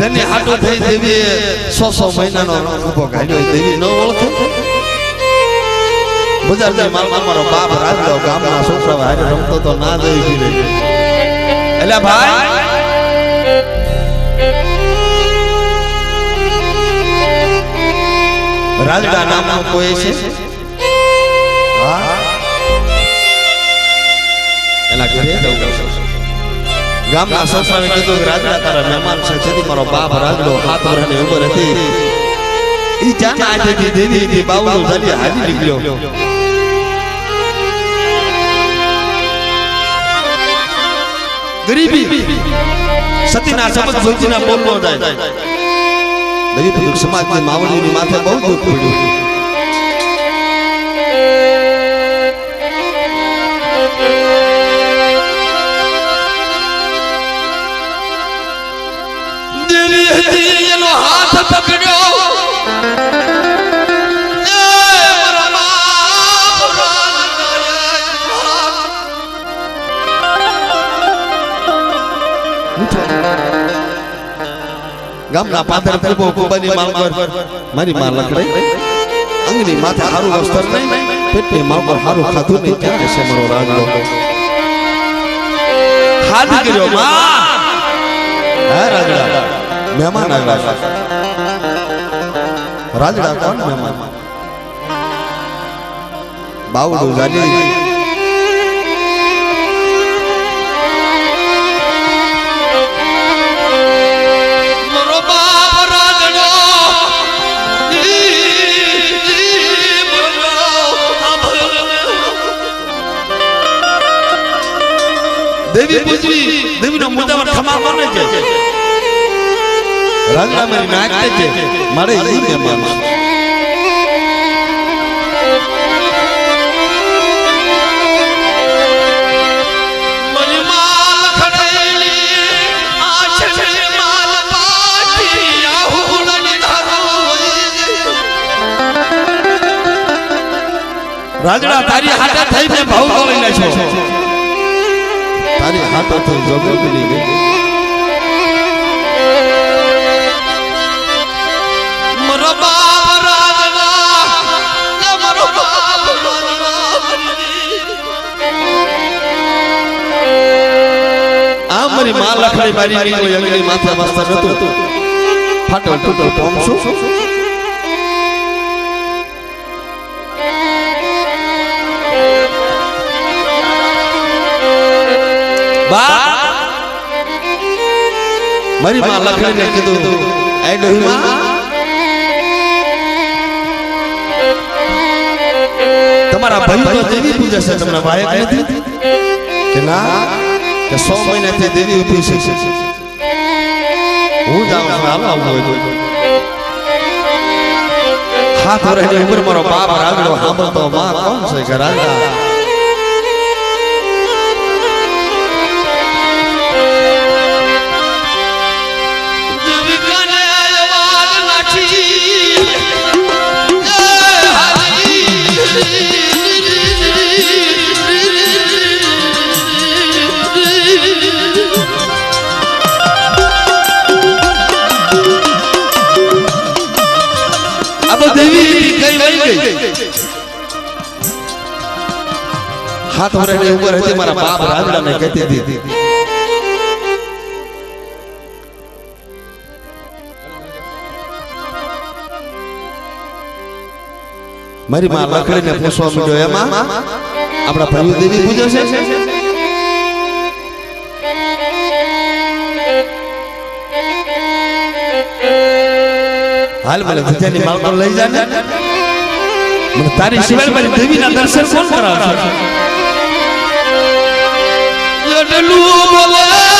જેની હાટુ થઈ દેવી સો સો મહિનાનો ઊભો ગાડ્યો દેવી ન ઓળખે. બજારની માલમાં મારો બાપ રાજલો ગામના છોકરા હારે રમતો તો ના દેવી ગીરે એટલે ભાઈ રાજડા નામનો કોઈ છે? હા? એના ઘરે જવું ગામના છોકરાને કીધું કે રાજડા તારા મહેમાન છે, જેથી મારો બાપ રાજલો હાથ વરાની ઉંમર હતી. ઈ જાન આજે દી દેવી દી બાવળો જાલી હાલી નીકળ્યો. ગરીબી. સતીના શબ્દ જોઈતીના બોલ નો જાય પુરુષ સમાજની માવડીની માથે બહુ દુઃખ પડ્યું. હાથ પકડ્યો ગામના પાદર તલબો કુબાની માલ પર. મારી માં લકડે અંગની માથે હારું વસ્ત્ર નહીં. પેટે માલ પર હારું ખાધું નહીં. ક્યારે છે મારો રાજલો હાથ કર્યો, માં. હા રાજડા મહેમાન આવ્યા રાજડા કોણ મહેમાન? બાવડું રાજડો દેવી પૂજવી દેવીનો મુદ્દામાં ખમા કોને છે. રાજડા મારી નાક છે. મારે ઈ મહેમાન રાજડા તારી હાથે થઈ મેં ભાવ તોડી નાખ્યો તારી હાથે થઈ જોગો બની ગઈ. મારો બાપ રાજડા એ મારો બાપ મારી માં લખડી મારી કોઈ અંગની માથે માસ્તર નતું ફાટલ તૂટલ પોમશું બા મારી માં લખડીને કીધું એ તમારા ભાઈ તો દેવી પૂજે છે તમને વાયક નથી? કે ના? કે સો મહિનાથી દેવી ઊભી છે હું જાઉં છું હાલ આવું હોય તો. હાથ વરાની ઉંમર મારો બાપ રાગડો સાંભળતો માં કોણ છે કે રાગડા? સાત વર્ષની ઉંમર હતી, મારા બાપ રાજડાને કહેતી હતી. મારી માં લખડીને પૂછવા માંડ્યો, એમાં આપણા ભાઈઓ દેવી પૂજે છે? હાલ મને ધજાની માલ પણ લઈ જાય તારી સિવાય મારી દેવીના દર્શન કોણ કરાવશે? લડલું બોલે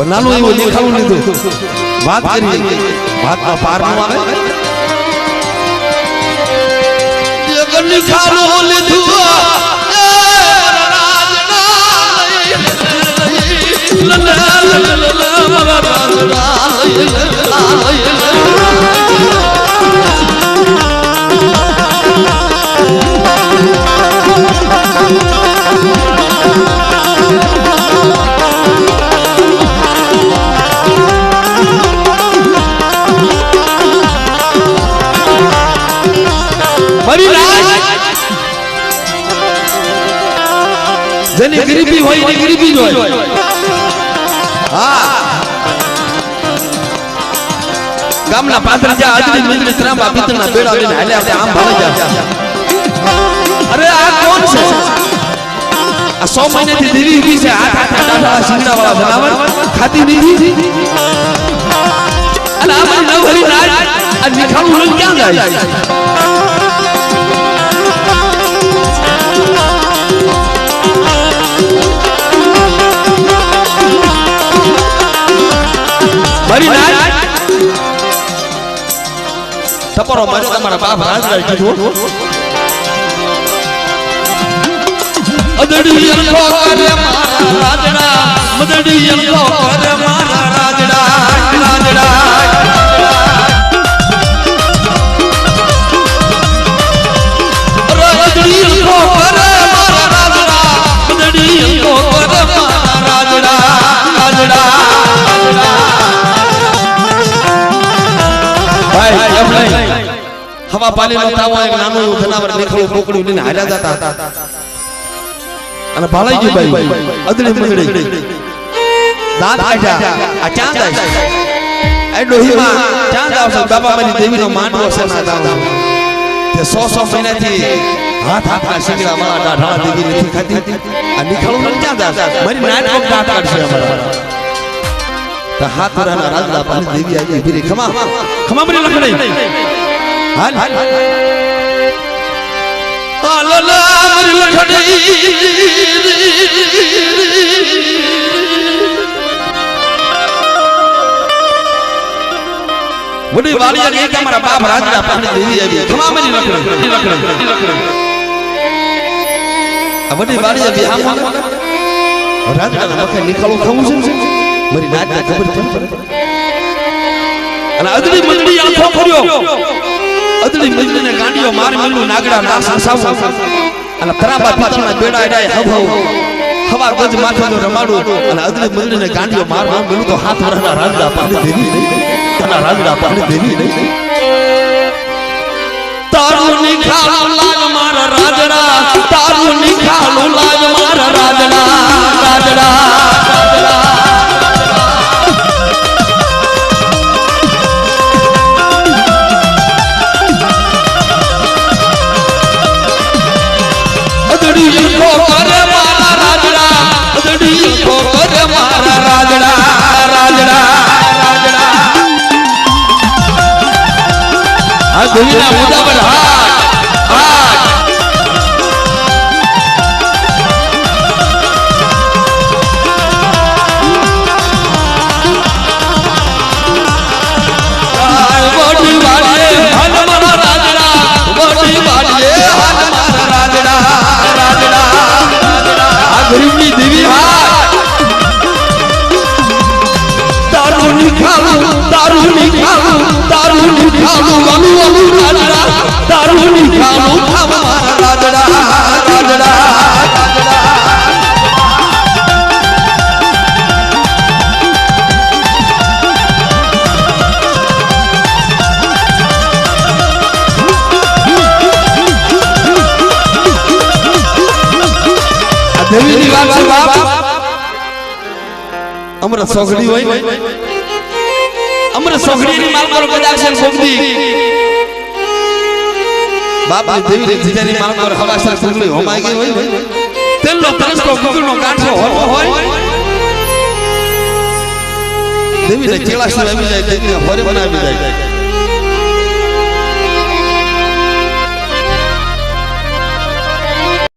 પણ નાનું એવું દેખાવું લીધું વાત કરી. વાતમાં પાર નો આવે જગની ખાલો લીધું. ગરીબી હોય એની ગરીબી હોય. હા. ગામના પાત્ર જ્યાં આજની મંદિર ત્રાંબા પિત્તળના બેડા લઈને હાલ્યા આપણે આમ ભાળી જાય અરે, આ કોણ છે? આ સો મહિનાથી દેવી ઊભી છે, હાથ હાથ દાઢા શિંગડા વાળા જનાવર ખાતી નથી અને આ મને ન ભરી નાય આ નિખાણું ક્યાં જાય ટપરો મારે તમારા બાપ રાજરાજ કીધું અદડી અંકો કરે મારા રાજડા મદડી અંકો કરે મારા રાજડા રાજડા ભાઈ, એમ નહીં. હવા પાણી નો તાવ એક નાનું એવું જનાવર દેખડું કોકડું લઈને હાલ્યા જતા હતા. અને ભાલાઈજી ભાઈ અદડી મદડી દાંત કાઢ્યા. આ ચાંદ એ ડોહીમાં ચાંદ આવશે. બાબા મારી દેવીનો માંડવો છે ના દાવ તે સો સો મહિનાથી હાથ હાથના શીંગડા મારા દાઢાળા દેવી નથી ખાતી. આ નીકળું ન ચાંદ આવશે. મારી નાટક દાંત કાઢશે અમારા. હાથ વરાના રાજલા પાણી દેવી આવી. ખમા. ખમા મને લખડે. હાલ હાલ વડી વાલિયા ને તમારા બાપ રાજલા પાણી દેવી આવી. તમામની આ વડી વાલિયા બી આમ રાજલા મખે નિખાળું થવું છે મારી નાચને ખબર છે? અને અદડી મંડી આખો ફર્યો અદડી મંડળીને ગાંડીઓ માર મિલું નાગડા ના સંસાવું. અને તરાબા પિત્તળના બેડા એડાય હવ હવ ગજ માથે નો રમાડું અને અદડી મંડળીને ગાંડીઓ માર માર મિલું તો હાથ વરના રાજડા પાડી દેવી નહીં. તના રાજડા પાડી દેવી નહીં. તારું નિખાલું લાગ મારા રાજડા તારું નિખાલું લાગ મારા રાજડા આ અમર સોગડી હોય ને? અમર સોગડીની માલ પર કદાચ સોગડી. બાપની દેવીની જીજાની માલ પર હવાસર સોગડી હોમાઈ ગઈ હોય ને? તેલનો તરસકો ગુગળનો કાઠો હોતો હોય. દેવીને કેળા આવી જાય, દેવીને ફરે બનાવી જાય.